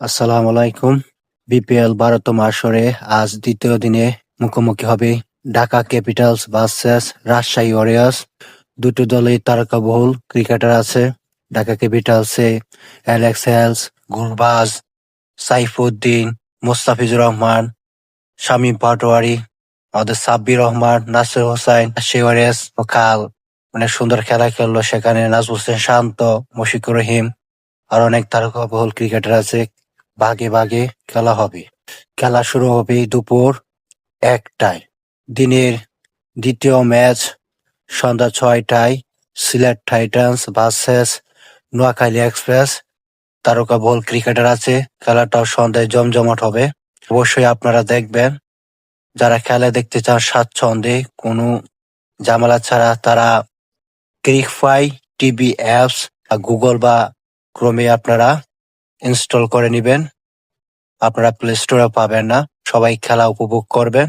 আসসালামু আলাইকুম। বিপিএল বারোতম আসরে আজ দ্বিতীয় দিনে মুখোমুখি হবে Dhaka capitals versus Rajshahi warriors. দুটো দলেই তারকাবহুল ক্রিকেটার আছে। ঢাকা ক্যাপিটালসে অ্যালেক্স হেলস গুরবাজ সাইফুদ্দিন, মোস্তাফিজুর রহমান, শামীম পাটোয়ারি, আমাদের সাব্বির রহমান, নাসির হোসাইন ওয়ারিয়র্স ও কাল অনেক সুন্দর খেলা খেললো সেখানে। নাজমুল হোসেন শান্ত, মুশিকুর রহিম, আর অনেক তারকাবহুল ক্রিকেটার আছে। ভাগে ভাগে খেলা হবে। খেলা শুরু হবে দুপুর একটায়। দিনের দ্বিতীয় ম্যাচ সন্ধ্যা ছয়টায় Sylhet titans versus Noakhali express. তারকা বল ক্রিকেটার আছে। খেলাটাও সন্ধ্যায় জমজমাট হবে। অবশ্যই আপনারা দেখবেন। যারা খেলা দেখতে চান স্বাচ্ছন্দে কোনো ঝামেলা ছাড়া তারা ক্রিকফাই টিভি অ্যাপস গুগল বা ক্রমে আপনারা ইনস্টল করে নিবেন। আপনারা প্লে স্টোরে পাবেন না। সবাই খেলা উপভোগ করবেন।